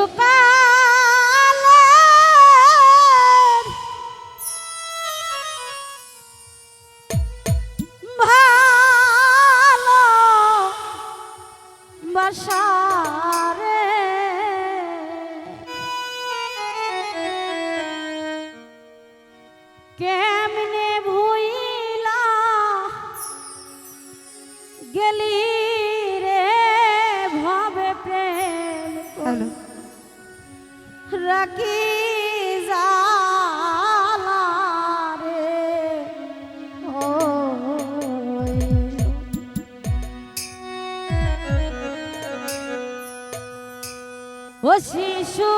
you ও শিশু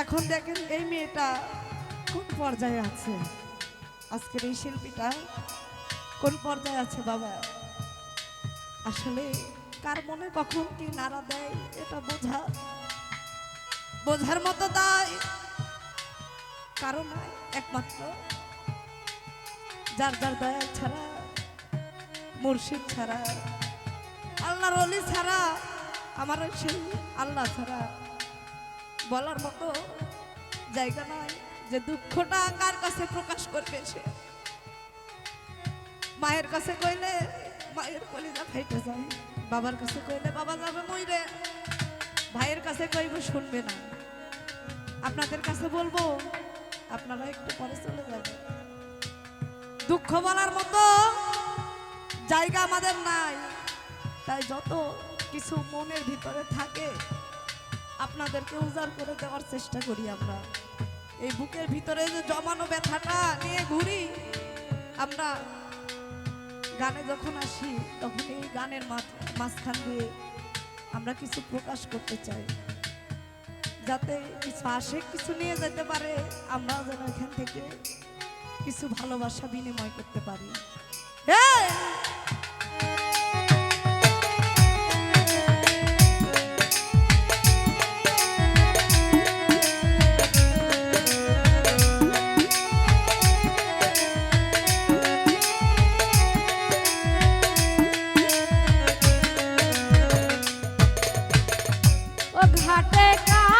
এখন দেখেন এই মেয়েটা কোন পর্যায়ে আছে? আজকের এই শিল্পীটা কোন পর্যায়ে আছে বাবা? আসলে কার মনে কখন কি নাড়া দেয় এটা বোঝা, বোঝার মতো দায় কারণ একমাত্র। যার যার দয়া ছাড়া, মুর্শিদ ছাড়া, আল্লাহর অলি ছাড়া, আমার সেই আল্লাহ ছাড়া। বলার মতো জায়গা নাই যে দুঃখটা কার কাছে প্রকাশ করবে সে? মায়ের কাছে কইলে মায়ের কলিজা ফাইটে যায়, বাবার কাছে কইলে বাবা যাবে মইরে, ভাইয়ের কাছে কইব শুনবে না। আপনাদের কাছে বলব, আপনারা একটু পরে চলে যাবেন। দুঃখ বলার মতো জায়গা আমাদের নাই, তাই যত কিছু মনের ভিতরে থাকে আপনাদেরকে উজাড় করে দেওয়ার চেষ্টা করি আমরা। এই বুকের ভিতরে যে জমানো ব্যথাটা নিয়ে ঘুরি, আমরা গানে যখন আসি, তখন এই গানের মাঝ- মাঝখান দিয়ে আমরা কিছু প্রকাশ করতে চাই। যাতে কিছু আসে কিছু নিয়ে যেতে পারে আমরা যেন এখান থেকে কিছু ভালোবাসা বিনিময় করতে পারি। এই! ও ঘাটে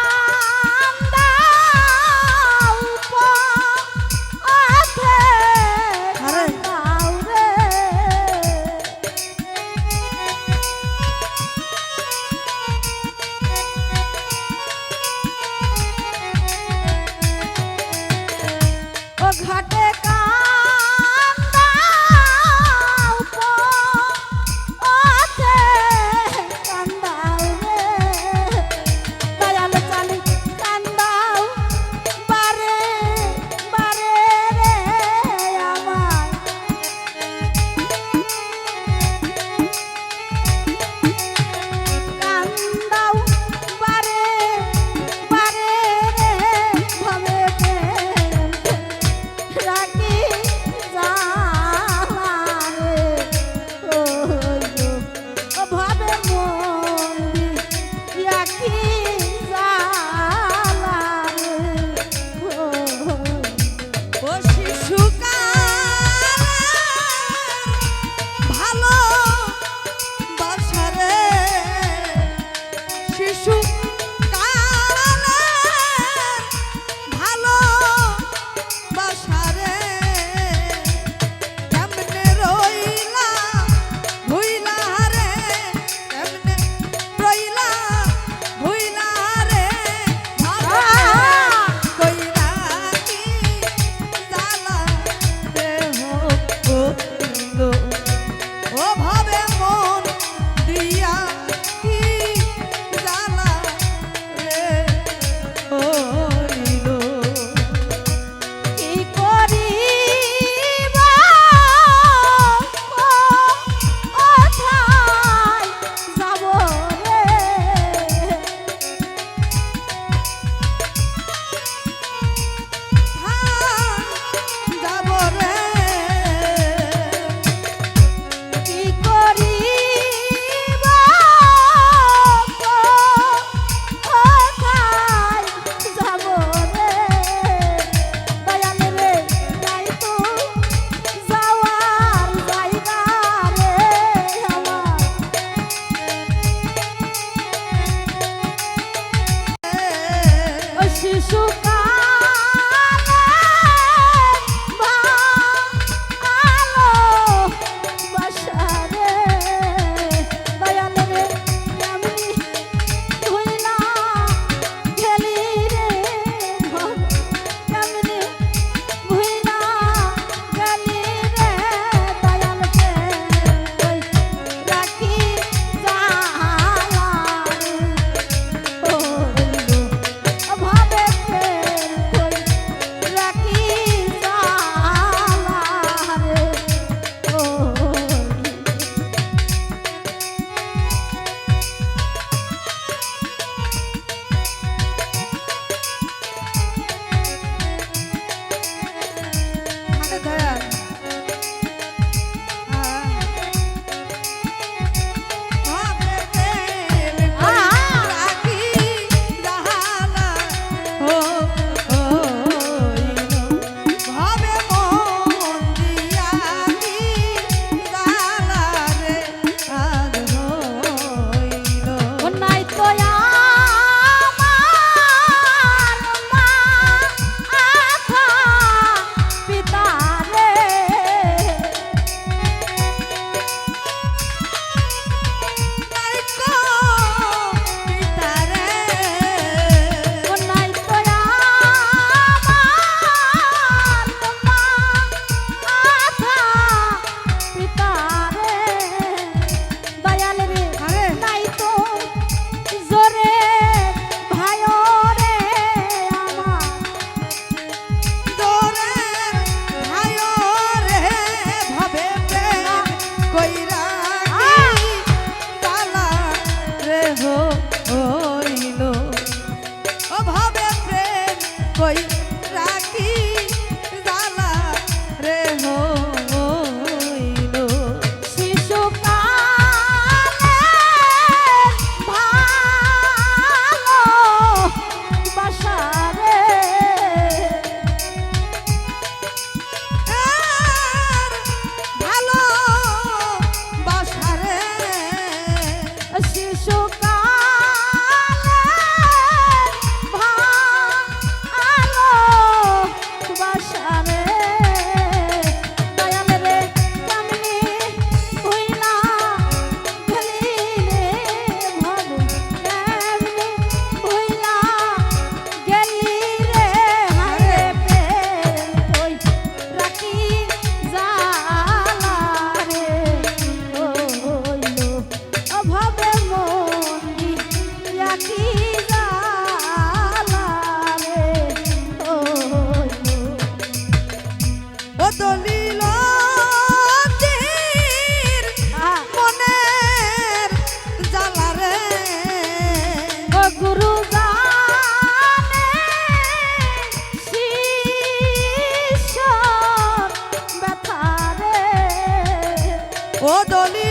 ও দলিল